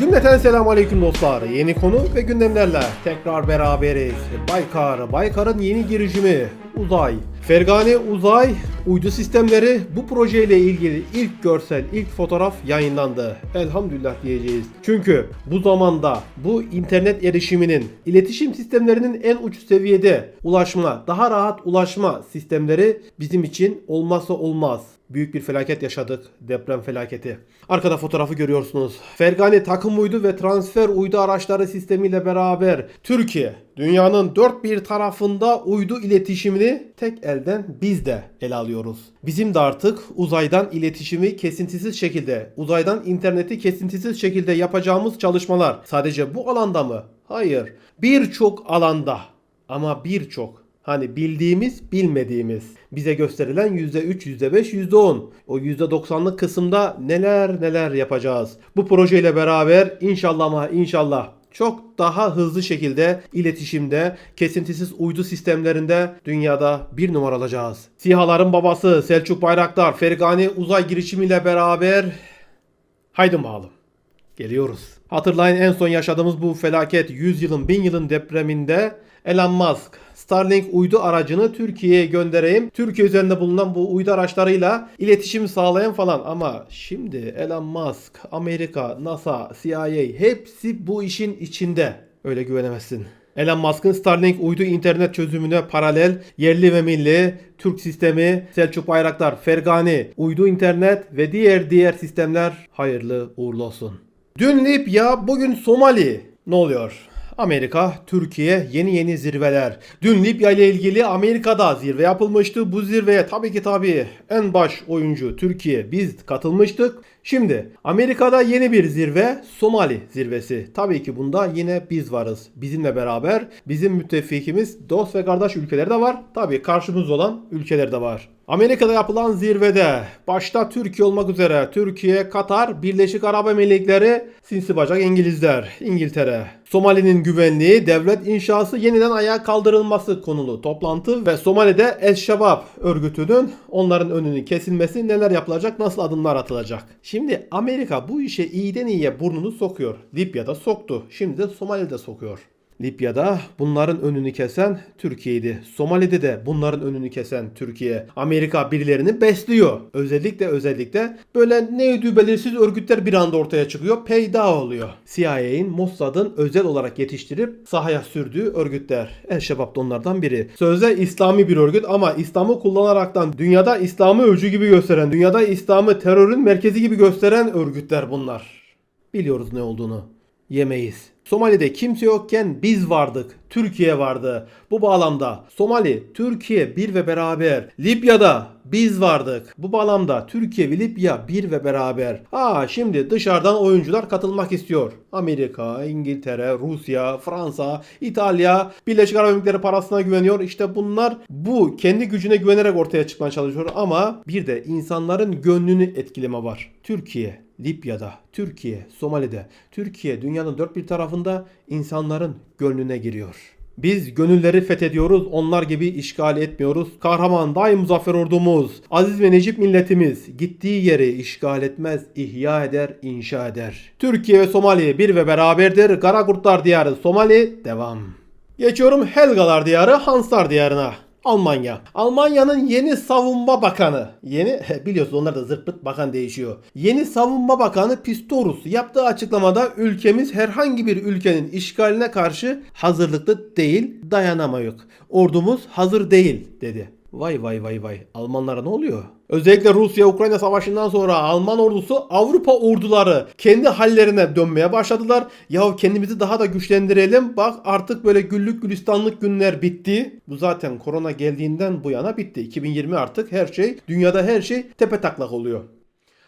Cümleten selamun aleyküm dostlar. Yeni konu ve gündemlerle tekrar beraberiz. Baykar, Baykar'ın yeni girişimi Uzay. Fergani Uzay uydu sistemleri bu projeyle ilgili ilk görsel, ilk fotoğraf yayınlandı. Elhamdülillah diyeceğiz. Çünkü bu zamanda bu internet erişiminin, iletişim sistemlerinin en uç seviyede ulaşma, daha rahat ulaşma sistemleri bizim için olmazsa olmaz büyük bir felaket yaşadık. Deprem felaketi. Arkada fotoğrafı görüyorsunuz. Fergani takım uydu ve transfer uydu araçları sistemiyle beraber Türkiye dünyanın dört bir tarafında uydu iletişimini tek elden biz de ele alıyoruz. Bizim de artık uzaydan iletişimi kesintisiz şekilde, uzaydan interneti kesintisiz şekilde yapacağımız çalışmalar sadece bu alanda mı? Hayır. Birçok alanda ama birçok Hani bildiğimiz, bilmediğimiz. Bize gösterilen %3, %5, %10. O %90'lık kısımda neler neler yapacağız. Bu projeyle beraber inşallah ama inşallah çok daha hızlı şekilde iletişimde, kesintisiz uydu sistemlerinde dünyada bir numara olacağız. SİHA'ların babası Selçuk Bayraktar, Fergani uzay girişimiyle beraber haydi bakalım. Geliyoruz. Hatırlayın en son yaşadığımız bu felaket 100 yılın 1000 yılın depreminde Elon Musk Starlink uydu aracını Türkiye'ye göndereyim. Türkiye üzerinde bulunan bu uydu araçlarıyla iletişim sağlayan falan ama şimdi Elon Musk, Amerika, NASA, CIA hepsi bu işin içinde. Öyle güvenemezsin. Elon Musk'ın Starlink uydu internet çözümüne paralel yerli ve milli Türk sistemi, Selçuk Bayraktar, Fergani, uydu internet ve diğer diğer sistemler hayırlı uğurlu olsun. Dün Libya, bugün Somali. Ne oluyor? Amerika, Türkiye yeni yeni zirveler. Dün Libya ile ilgili Amerika'da zirve yapılmıştı. Bu zirveye tabii ki tabii en baş oyuncu Türkiye biz katılmıştık. Şimdi Amerika'da yeni bir zirve Somali zirvesi. Tabii ki bunda yine biz varız. Bizimle beraber bizim müttefikimiz dost ve kardeş ülkeler de var. Tabii karşımızda olan ülkeler de var. Amerika'da yapılan zirvede başta Türkiye olmak üzere Türkiye, Katar, Birleşik Arap Emirlikleri, sinsi bacak İngilizler, İngiltere. Somali'nin güvenliği, devlet inşası yeniden ayağa kaldırılması konulu toplantı ve Somali'de El-Şebab örgütünün onların önünün kesilmesi neler yapılacak, nasıl adımlar atılacak. Şimdi Amerika bu işe iyiden iyiye burnunu sokuyor. Libya'da soktu. Şimdi de Somali'de sokuyor. Libya'da bunların önünü kesen Türkiye'ydi. Somali'de de bunların önünü kesen Türkiye. Amerika birilerini besliyor. Özellikle özellikle böyle ne belirsiz örgütler bir anda ortaya çıkıyor. Peyda oluyor. CIA'in, Mossad'ın özel olarak yetiştirip sahaya sürdüğü örgütler. El-Şebab da onlardan biri. Sözde İslami bir örgüt ama İslam'ı kullanaraktan dünyada İslam'ı öcü gibi gösteren, dünyada İslam'ı terörün merkezi gibi gösteren örgütler bunlar. Biliyoruz ne olduğunu. Yemeyiz. Somali'de kimse yokken biz vardık. Türkiye vardı. Bu bağlamda Somali, Türkiye bir ve beraber. Libya'da biz vardık. Bu bağlamda Türkiye ve Libya bir ve beraber. Ha şimdi dışarıdan oyuncular katılmak istiyor. Amerika, İngiltere, Rusya, Fransa, İtalya, Birleşik Arap Emirlikleri parasına güveniyor. İşte bunlar bu kendi gücüne güvenerek ortaya çıkmaya çalışıyor ama bir de insanların gönlünü etkileme var. Türkiye, Libya'da, Türkiye, Somali'de, Türkiye dünyanın dört bir tarafında insanların gönlüne giriyor. Biz gönülleri fethediyoruz, onlar gibi işgal etmiyoruz. Kahraman daim muzaffer ordumuz, aziz ve necip milletimiz gittiği yeri işgal etmez, ihya eder, inşa eder. Türkiye ve Somali bir ve beraberdir. Karakurtlar diyarı Somali devam. Geçiyorum Helgalar diyarı Hanslar diyarına. Almanya. Almanya'nın yeni savunma bakanı. Yeni biliyorsunuz onlar da zırt bakan değişiyor. Yeni savunma bakanı Pistorius yaptığı açıklamada ülkemiz herhangi bir ülkenin işgaline karşı hazırlıklı değil, dayanamıyor. Ordumuz hazır değil dedi. Vay vay vay vay. Almanlara ne oluyor? Özellikle Rusya-Ukrayna savaşından sonra Alman ordusu Avrupa orduları kendi hallerine dönmeye başladılar. Ya kendimizi daha da güçlendirelim. Bak artık böyle güllük gülistanlık günler bitti. Bu zaten korona geldiğinden bu yana bitti. 2020 artık her şey, dünyada her şey tepe taklak oluyor.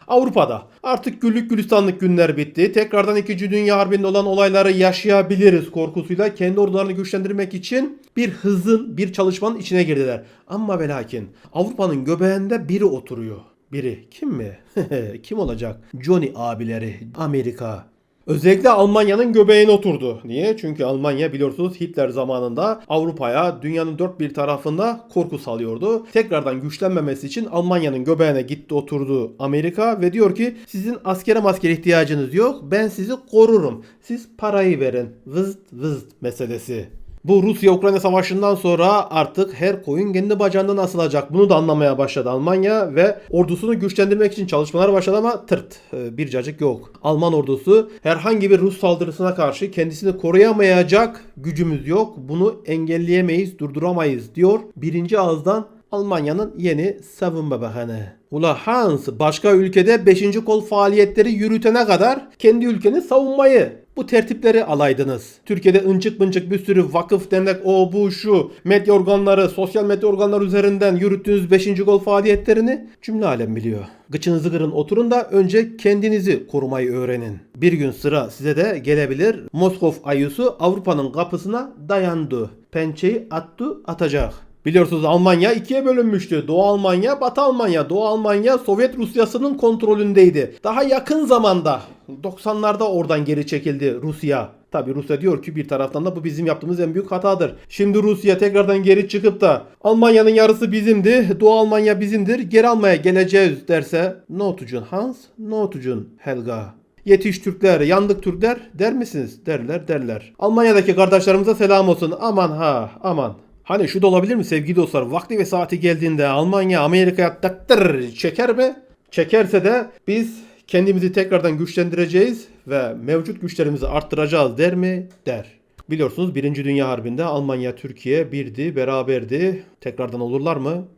Avrupa'da artık güllük gülistanlık günler bitti. Tekrardan 2. Dünya Harbi'nde olan olayları yaşayabiliriz korkusuyla kendi ordularını güçlendirmek için bir hızın, bir çalışmanın içine girdiler. Ama ve lakin Avrupa'nın göbeğinde biri oturuyor. Biri kim mi? kim olacak? Johnny abileri, Amerika. Özellikle Almanya'nın göbeğine oturdu. Niye? Çünkü Almanya biliyorsunuz Hitler zamanında Avrupa'ya dünyanın dört bir tarafında korku salıyordu. Tekrardan güçlenmemesi için Almanya'nın göbeğine gitti oturdu Amerika ve diyor ki sizin askere maskere ihtiyacınız yok. Ben sizi korurum. Siz parayı verin. Vızt vızt meselesi. Bu Rusya-Ukrayna savaşından sonra artık her koyun kendi bacağından asılacak. Bunu da anlamaya başladı Almanya ve ordusunu güçlendirmek için çalışmalar başladı ama tırt e, bir cacık yok. Alman ordusu herhangi bir Rus saldırısına karşı kendisini koruyamayacak gücümüz yok. Bunu engelleyemeyiz, durduramayız diyor. Birinci ağızdan Almanya'nın yeni savunma bakanı. Ula Hans başka ülkede 5. kol faaliyetleri yürütene kadar kendi ülkeni savunmayı bu tertipleri alaydınız. Türkiye'de ıncık mıncık bir sürü vakıf, dernek, o bu şu medya organları, sosyal medya organları üzerinden yürüttüğünüz 5. kol faaliyetlerini cümle alem biliyor. Gıçınızı kırın oturun da önce kendinizi korumayı öğrenin. Bir gün sıra size de gelebilir. Moskov ayusu Avrupa'nın kapısına dayandı. Pençeyi attı atacak. Biliyorsunuz Almanya ikiye bölünmüştü. Doğu Almanya, Batı Almanya. Doğu Almanya Sovyet Rusyası'nın kontrolündeydi. Daha yakın zamanda 90'larda oradan geri çekildi Rusya. Tabi Rusya diyor ki bir taraftan da bu bizim yaptığımız en büyük hatadır. Şimdi Rusya tekrardan geri çıkıp da Almanya'nın yarısı bizimdi, Doğu Almanya bizimdir, geri almaya geleceğiz derse ne otucun Hans, ne otucun Helga. Yetiş Türkler, yandık Türkler der misiniz? Derler derler. Almanya'daki kardeşlerimize selam olsun. Aman ha aman. Hani şu da olabilir mi sevgili dostlar? Vakti ve saati geldiğinde Almanya Amerika'ya taktır çeker mi? Çekerse de biz kendimizi tekrardan güçlendireceğiz ve mevcut güçlerimizi arttıracağız der mi? Der. Biliyorsunuz 1. Dünya Harbi'nde Almanya Türkiye birdi, beraberdi. Tekrardan olurlar mı?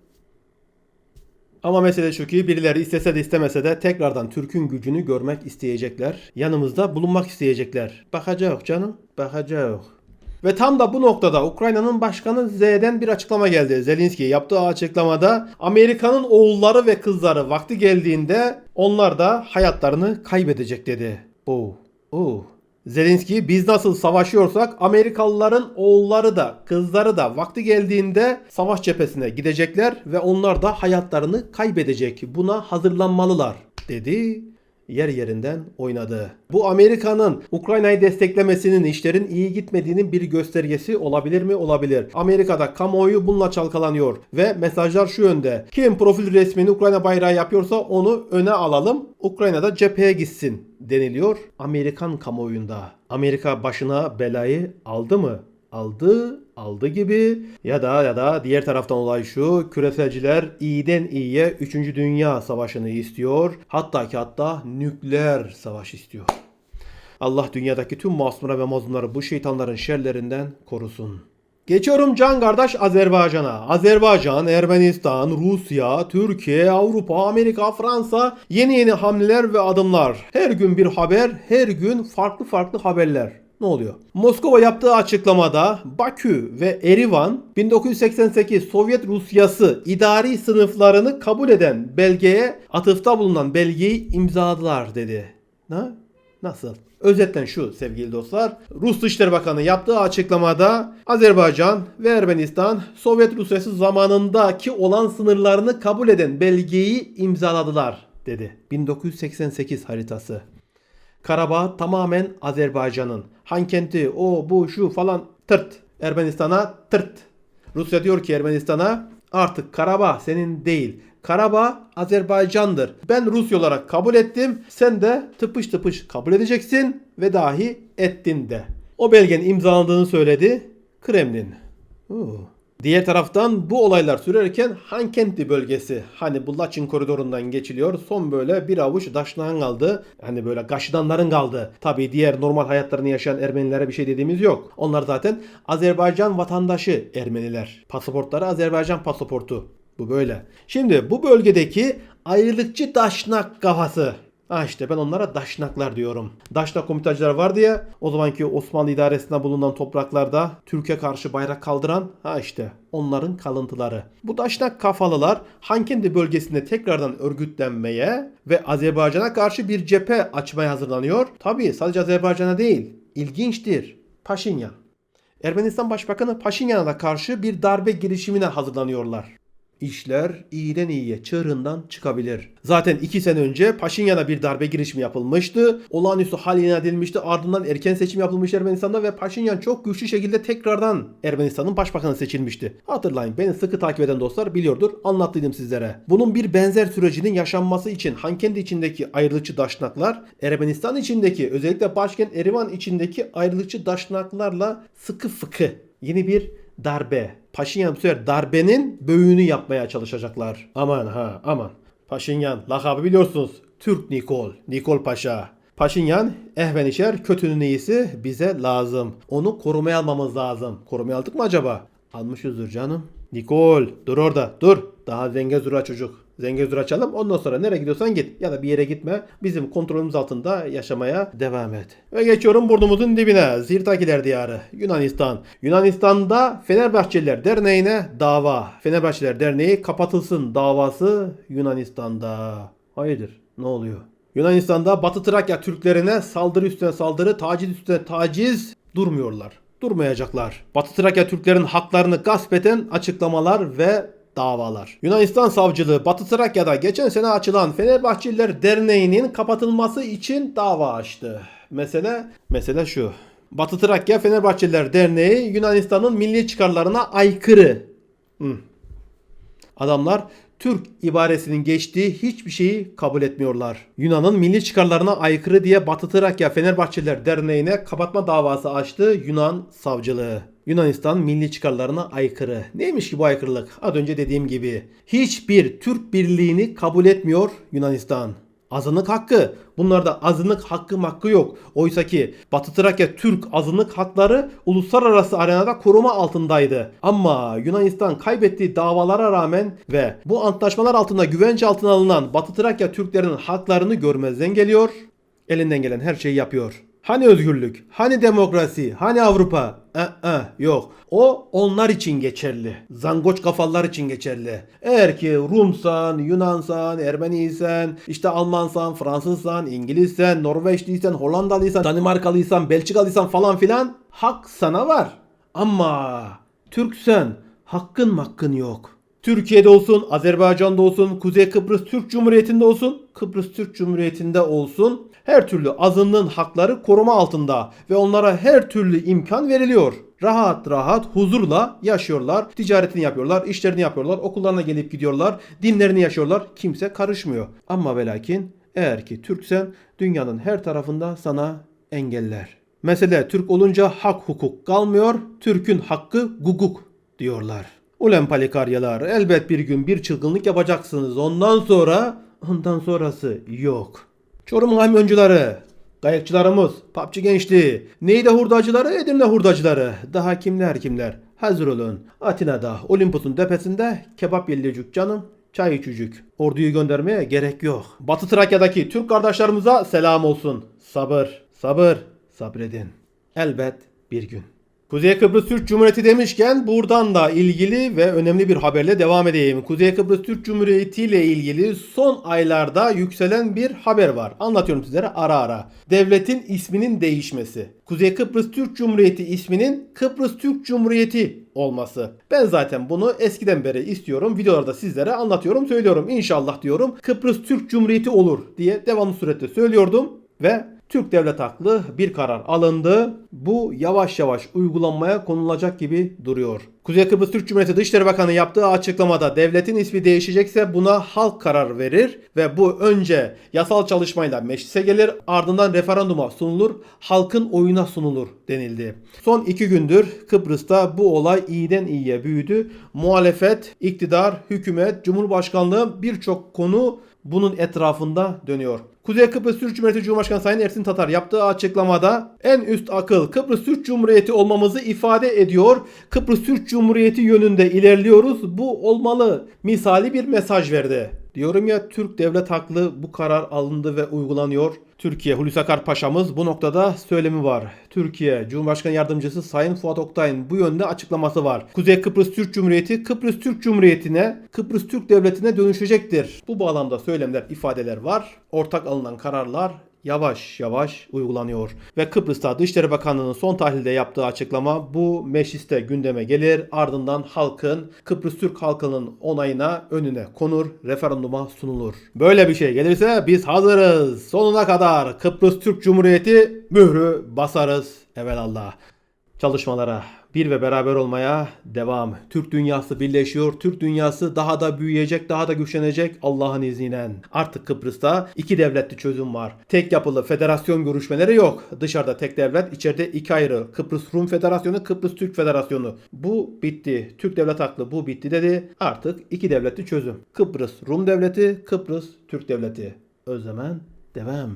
Ama mesele şu ki birileri istese de istemese de tekrardan Türk'ün gücünü görmek isteyecekler. Yanımızda bulunmak isteyecekler. Bakacak canım, bakacak. Ve tam da bu noktada Ukrayna'nın başkanı Z'den bir açıklama geldi. Zelenski yaptığı açıklamada Amerika'nın oğulları ve kızları vakti geldiğinde onlar da hayatlarını kaybedecek dedi. Oh, oh. Zelenski biz nasıl savaşıyorsak Amerikalıların oğulları da kızları da vakti geldiğinde savaş cephesine gidecekler ve onlar da hayatlarını kaybedecek. Buna hazırlanmalılar dedi yer yerinden oynadı. Bu Amerika'nın Ukrayna'yı desteklemesinin işlerin iyi gitmediğinin bir göstergesi olabilir mi? Olabilir. Amerika'da kamuoyu bununla çalkalanıyor ve mesajlar şu yönde. Kim profil resmini Ukrayna bayrağı yapıyorsa onu öne alalım. Ukrayna'da cepheye gitsin deniliyor Amerikan kamuoyunda. Amerika başına belayı aldı mı? aldı, aldı gibi ya da ya da diğer taraftan olay şu küreselciler iyiden iyiye 3. Dünya Savaşı'nı istiyor. Hatta ki hatta nükleer savaş istiyor. Allah dünyadaki tüm masumları ve mazlumları bu şeytanların şerlerinden korusun. Geçiyorum can kardeş Azerbaycan'a. Azerbaycan, Ermenistan, Rusya, Türkiye, Avrupa, Amerika, Fransa yeni yeni hamleler ve adımlar. Her gün bir haber, her gün farklı farklı haberler. Ne oluyor? Moskova yaptığı açıklamada Bakü ve Erivan 1988 Sovyet Rusyası idari sınıflarını kabul eden belgeye atıfta bulunan belgeyi imzaladılar dedi. Ne? Nasıl? Özetten şu sevgili dostlar. Rus Dışişleri Bakanı yaptığı açıklamada Azerbaycan ve Ermenistan Sovyet Rusyası zamanındaki olan sınırlarını kabul eden belgeyi imzaladılar dedi. 1988 haritası. Karabağ tamamen Azerbaycan'ın. Hankenti o bu şu falan tırt. Ermenistan'a tırt. Rusya diyor ki Ermenistan'a artık Karabağ senin değil. Karabağ Azerbaycan'dır. Ben Rusya olarak kabul ettim. Sen de tıpış tıpış kabul edeceksin ve dahi ettin de. O belgenin imzalandığını söyledi Kremlin. Oo. Diğer taraftan bu olaylar sürerken Hankenti bölgesi hani bu Laçin koridorundan geçiliyor. Son böyle bir avuç daşnağın kaldı. Hani böyle gaşıdanların kaldı. Tabii diğer normal hayatlarını yaşayan Ermenilere bir şey dediğimiz yok. Onlar zaten Azerbaycan vatandaşı Ermeniler. Pasaportları Azerbaycan pasaportu. Bu böyle. Şimdi bu bölgedeki ayrılıkçı daşnak kafası. Ha işte ben onlara daşnaklar diyorum. Daşnak komitacılar vardı ya o zamanki Osmanlı idaresinde bulunan topraklarda Türkiye karşı bayrak kaldıran ha işte onların kalıntıları. Bu daşnak kafalılar Hankendi bölgesinde tekrardan örgütlenmeye ve Azerbaycan'a karşı bir cephe açmaya hazırlanıyor. Tabii sadece Azerbaycan'a değil. İlginçtir. Paşinyan. Ermenistan Başbakanı Paşinyan'a da karşı bir darbe girişimine hazırlanıyorlar. İşler iyiden iyiye çığırından çıkabilir. Zaten iki sene önce Paşinyan'a bir darbe girişimi yapılmıştı. Olağanüstü hal ilan edilmişti. Ardından erken seçim yapılmış Ermenistan'da ve Paşinyan çok güçlü şekilde tekrardan Ermenistan'ın başbakanı seçilmişti. Hatırlayın beni sıkı takip eden dostlar biliyordur. Anlattıydım sizlere. Bunun bir benzer sürecinin yaşanması için Hankendi içindeki ayrılıkçı daşnaklar Ermenistan içindeki özellikle başkent Erivan içindeki ayrılıkçı daşnaklarla sıkı fıkı yeni bir darbe. Paşinyan bu sefer darbenin böğünü yapmaya çalışacaklar. Aman ha aman. Paşinyan lakabı biliyorsunuz. Türk Nikol. Nikol Paşa. Paşinyan ehven işer kötünün iyisi bize lazım. Onu korumaya almamız lazım. Korumaya aldık mı acaba? Almışızdır canım. Nikol dur orada dur. Daha zengezura çocuk. Zengezur açalım ondan sonra nereye gidiyorsan git ya da bir yere gitme. Bizim kontrolümüz altında yaşamaya devam et. Ve geçiyorum burnumuzun dibine. Zirtakiler diyarı Yunanistan. Yunanistan'da Fenerbahçeliler Derneği'ne dava. Fenerbahçeliler Derneği kapatılsın davası Yunanistan'da. Hayırdır ne oluyor? Yunanistan'da Batı Trakya Türklerine saldırı üstüne saldırı, taciz üstüne taciz durmuyorlar. Durmayacaklar. Batı Trakya Türklerin haklarını gasp eden açıklamalar ve davalar. Yunanistan savcılığı Batı Trakya'da geçen sene açılan Fenerbahçeliler Derneği'nin kapatılması için dava açtı. Mesele mesele şu. Batı Trakya Fenerbahçeliler Derneği Yunanistan'ın milli çıkarlarına aykırı. Hı. Adamlar Türk ibaresinin geçtiği hiçbir şeyi kabul etmiyorlar. Yunan'ın milli çıkarlarına aykırı diye Batı Trakya Fenerbahçeliler Derneği'ne kapatma davası açtı Yunan savcılığı. Yunanistan milli çıkarlarına aykırı. Neymiş ki bu aykırılık? Az önce dediğim gibi. Hiçbir Türk birliğini kabul etmiyor Yunanistan. Azınlık hakkı. Bunlarda azınlık hakkı hakkı yok. Oysa ki Batı Trakya Türk azınlık hakları uluslararası arenada koruma altındaydı. Ama Yunanistan kaybettiği davalara rağmen ve bu antlaşmalar altında güvence altına alınan Batı Trakya Türklerinin haklarını görmezden geliyor. Elinden gelen her şeyi yapıyor. Hani özgürlük? Hani demokrasi? Hani Avrupa? Ee, yok. O onlar için geçerli. Zangoç kafalar için geçerli. Eğer ki Rumsan, Yunansan, Ermeniysen, işte Almansan, Fransızsan, İngilizsen, Norveçliysen, Hollandalıysan, Danimarkalıysan, Belçikalıysan falan filan hak sana var. Ama Türksen hakkın hakkın yok. Türkiye'de olsun, Azerbaycan'da olsun, Kuzey Kıbrıs Türk Cumhuriyeti'nde olsun, Kıbrıs Türk Cumhuriyeti'nde olsun her türlü azınlığın hakları koruma altında ve onlara her türlü imkan veriliyor. Rahat rahat huzurla yaşıyorlar, ticaretini yapıyorlar, işlerini yapıyorlar, okullarına gelip gidiyorlar, dinlerini yaşıyorlar. Kimse karışmıyor. Ama ve eğer ki Türksen dünyanın her tarafında sana engeller. Mesele Türk olunca hak hukuk kalmıyor, Türk'ün hakkı guguk diyorlar. Ulen palikaryalar elbet bir gün bir çılgınlık yapacaksınız. Ondan sonra ondan sonrası yok. Çorum kamyoncuları, kayıkçılarımız, papçı gençliği, Neyde hurdacıları, Edirne hurdacıları. Daha kimler kimler. Hazır olun. Atina'da, Olympus'un tepesinde kebap yellecük canım. Çay içücük. Orduyu göndermeye gerek yok. Batı Trakya'daki Türk kardeşlerimize selam olsun. Sabır, sabır, sabredin. Elbet bir gün. Kuzey Kıbrıs Türk Cumhuriyeti demişken buradan da ilgili ve önemli bir haberle devam edeyim. Kuzey Kıbrıs Türk Cumhuriyeti ile ilgili son aylarda yükselen bir haber var. Anlatıyorum sizlere ara ara. Devletin isminin değişmesi. Kuzey Kıbrıs Türk Cumhuriyeti isminin Kıbrıs Türk Cumhuriyeti olması. Ben zaten bunu eskiden beri istiyorum. Videolarda sizlere anlatıyorum, söylüyorum. İnşallah diyorum Kıbrıs Türk Cumhuriyeti olur diye devamlı surette söylüyordum ve Türk devlet haklı bir karar alındı. Bu yavaş yavaş uygulanmaya konulacak gibi duruyor. Kuzey Kıbrıs Türk Cumhuriyeti Dışişleri Bakanı yaptığı açıklamada devletin ismi değişecekse buna halk karar verir ve bu önce yasal çalışmayla meclise gelir ardından referanduma sunulur, halkın oyuna sunulur denildi. Son iki gündür Kıbrıs'ta bu olay iyiden iyiye büyüdü. Muhalefet, iktidar, hükümet, cumhurbaşkanlığı birçok konu bunun etrafında dönüyor. Kuzey Kıbrıs Türk Cumhuriyeti Cumhurbaşkanı Sayın Ersin Tatar yaptığı açıklamada en üst akıl Kıbrıs Türk Cumhuriyeti olmamızı ifade ediyor. Kıbrıs Türk Cumhuriyeti yönünde ilerliyoruz. Bu olmalı misali bir mesaj verdi. Diyorum ya Türk devlet haklı bu karar alındı ve uygulanıyor. Türkiye Hulusi Akar Paşa'mız bu noktada söylemi var. Türkiye Cumhurbaşkanı Yardımcısı Sayın Fuat Oktay'ın bu yönde açıklaması var. Kuzey Kıbrıs Türk Cumhuriyeti Kıbrıs Türk Cumhuriyeti'ne, Kıbrıs Türk Devleti'ne dönüşecektir. Bu bağlamda söylemler, ifadeler var. Ortak alınan kararlar yavaş yavaş uygulanıyor. Ve Kıbrıs'ta Dışişleri Bakanlığı'nın son tahlilde yaptığı açıklama bu mecliste gündeme gelir. Ardından halkın, Kıbrıs Türk halkının onayına önüne konur, referanduma sunulur. Böyle bir şey gelirse biz hazırız. Sonuna kadar Kıbrıs Türk Cumhuriyeti mührü basarız. Evelallah çalışmalara bir ve beraber olmaya devam. Türk dünyası birleşiyor. Türk dünyası daha da büyüyecek, daha da güçlenecek Allah'ın izniyle. Artık Kıbrıs'ta iki devletli çözüm var. Tek yapılı federasyon görüşmeleri yok. Dışarıda tek devlet, içeride iki ayrı. Kıbrıs Rum Federasyonu, Kıbrıs Türk Federasyonu. Bu bitti. Türk devlet haklı bu bitti dedi. Artık iki devletli çözüm. Kıbrıs Rum Devleti, Kıbrıs Türk Devleti. Özlemen devam.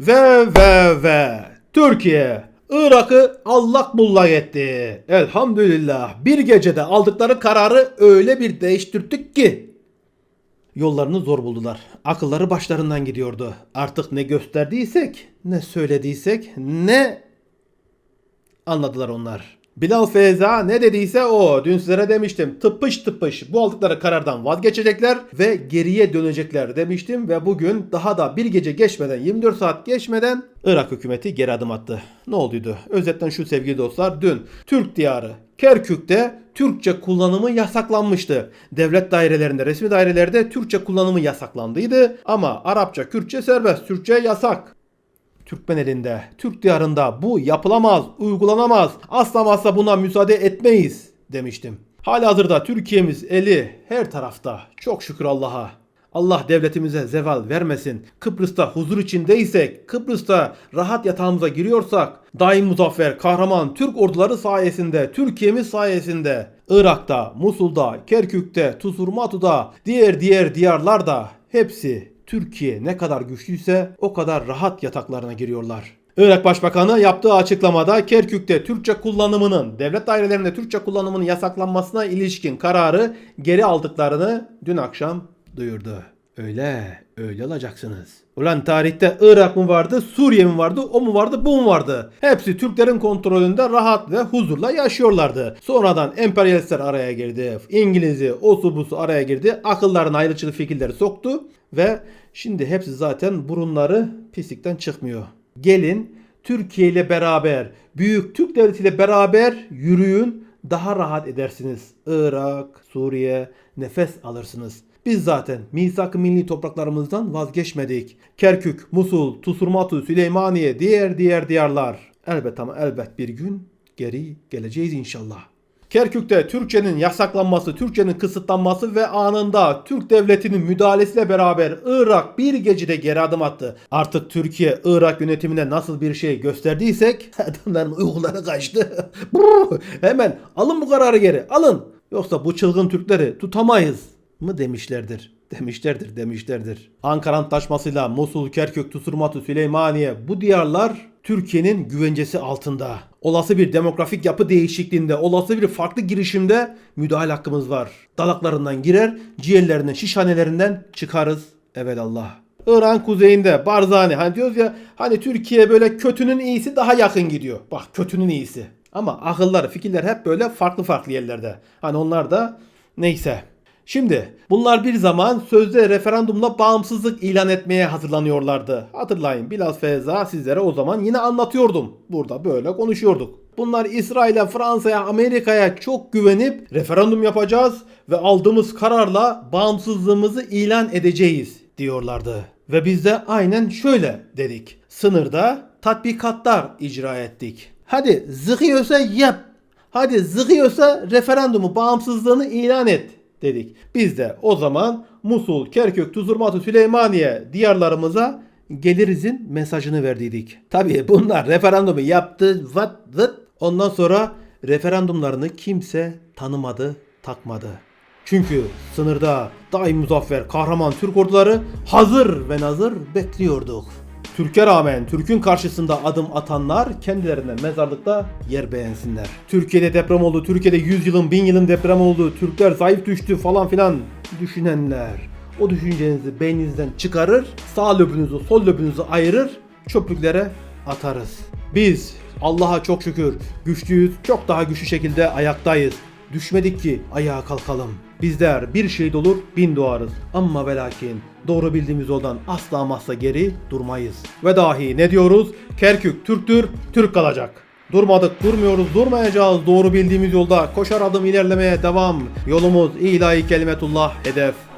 Ve ve ve Türkiye Irak'ı allak bullak etti. Elhamdülillah bir gecede aldıkları kararı öyle bir değiştirdik ki. Yollarını zor buldular. Akılları başlarından gidiyordu. Artık ne gösterdiysek, ne söylediysek, ne anladılar onlar. Bilal Feyza ne dediyse o. Dün sizlere demiştim. Tıpış tıpış bu aldıkları karardan vazgeçecekler ve geriye dönecekler demiştim. Ve bugün daha da bir gece geçmeden 24 saat geçmeden Irak hükümeti geri adım attı. Ne olduydu? Özetten şu sevgili dostlar. Dün Türk diyarı Kerkük'te Türkçe kullanımı yasaklanmıştı. Devlet dairelerinde, resmi dairelerde Türkçe kullanımı yasaklandıydı. Ama Arapça, Kürtçe serbest, Türkçe yasak. Türkmen elinde, Türk diyarında bu yapılamaz, uygulanamaz. Asla asla buna müsaade etmeyiz demiştim. Halihazırda Türkiye'miz eli her tarafta. Çok şükür Allah'a. Allah devletimize zeval vermesin. Kıbrıs'ta huzur içindeysek, Kıbrıs'ta rahat yatağımıza giriyorsak, daim muzaffer, kahraman Türk orduları sayesinde, Türkiye'miz sayesinde, Irak'ta, Musul'da, Kerkük'te, Tusurmatu'da, diğer diğer diyarlarda hepsi Türkiye ne kadar güçlüyse o kadar rahat yataklarına giriyorlar. Irak Başbakanı yaptığı açıklamada Kerkük'te Türkçe kullanımının, devlet dairelerinde Türkçe kullanımının yasaklanmasına ilişkin kararı geri aldıklarını dün akşam duyurdu. Öyle, öyle olacaksınız. Ulan tarihte Irak mı vardı, Suriye mi vardı, o mu vardı, bu mu vardı? Hepsi Türklerin kontrolünde rahat ve huzurla yaşıyorlardı. Sonradan emperyalistler araya girdi. İngiliz'i, osu araya girdi. Akıllarına ayrıcılık fikirleri soktu. Ve şimdi hepsi zaten burunları pislikten çıkmıyor. Gelin Türkiye ile beraber, büyük Türk devletiyle beraber yürüyün. Daha rahat edersiniz. Irak, Suriye nefes alırsınız. Biz zaten misak-ı milli topraklarımızdan vazgeçmedik. Kerkük, Musul, Tusurmatu, Süleymaniye, diğer diğer diyarlar. Elbet ama elbet bir gün geri geleceğiz inşallah. Kerkük'te Türkçenin yasaklanması, Türkçenin kısıtlanması ve anında Türk devletinin müdahalesiyle beraber Irak bir gecede geri adım attı. Artık Türkiye Irak yönetimine nasıl bir şey gösterdiysek adamların uykuları kaçtı. Hemen alın bu kararı geri alın. Yoksa bu çılgın Türkleri tutamayız mı demişlerdir. Demişlerdir, demişlerdir. Ankara Antlaşması'yla Musul, Kerkük, Tusurmatu, Süleymaniye bu diyarlar Türkiye'nin güvencesi altında. Olası bir demografik yapı değişikliğinde, olası bir farklı girişimde müdahale hakkımız var. Dalaklarından girer, ciğerlerinden, şişhanelerinden çıkarız. Evelallah. İran kuzeyinde Barzani hani diyoruz ya hani Türkiye böyle kötünün iyisi daha yakın gidiyor. Bak kötünün iyisi. Ama akıllar, fikirler hep böyle farklı farklı yerlerde. Hani onlar da neyse. Şimdi bunlar bir zaman sözde referandumla bağımsızlık ilan etmeye hazırlanıyorlardı. Hatırlayın Bilal Feyza sizlere o zaman yine anlatıyordum. Burada böyle konuşuyorduk. Bunlar İsrail'e, Fransa'ya, Amerika'ya çok güvenip referandum yapacağız ve aldığımız kararla bağımsızlığımızı ilan edeceğiz diyorlardı. Ve biz de aynen şöyle dedik. Sınırda tatbikatlar icra ettik. Hadi zıkıyorsa yap. Hadi zıkıyorsa referandumu bağımsızlığını ilan et dedik. Biz de o zaman Musul, Kerkük, Tuzurmatu, Süleymaniye diyarlarımıza gelirizin mesajını verdiydik. Tabii bunlar referandumu yaptı vat vıt. Ondan sonra referandumlarını kimse tanımadı, takmadı. Çünkü sınırda daim muzaffer kahraman Türk orduları hazır ve nazır bekliyorduk. Türkiye rağmen Türk'ün karşısında adım atanlar kendilerine mezarlıkta yer beğensinler. Türkiye'de deprem oldu, Türkiye'de 100 yılın 1000 yılın deprem oldu, Türkler zayıf düştü falan filan düşünenler. O düşüncenizi beyninizden çıkarır, sağ lobünüzü sol lobünüzü ayırır, çöplüklere atarız. Biz Allah'a çok şükür güçlüyüz, çok daha güçlü şekilde ayaktayız. Düşmedik ki ayağa kalkalım. Bizler bir şehit olur bin doğarız. Ama ve lakin doğru bildiğimiz yoldan asla ama asla geri durmayız. Ve dahi ne diyoruz? Kerkük Türktür, Türk kalacak. Durmadık, durmuyoruz, durmayacağız. Doğru bildiğimiz yolda koşar adım ilerlemeye devam. Yolumuz ilahi kelimetullah hedef.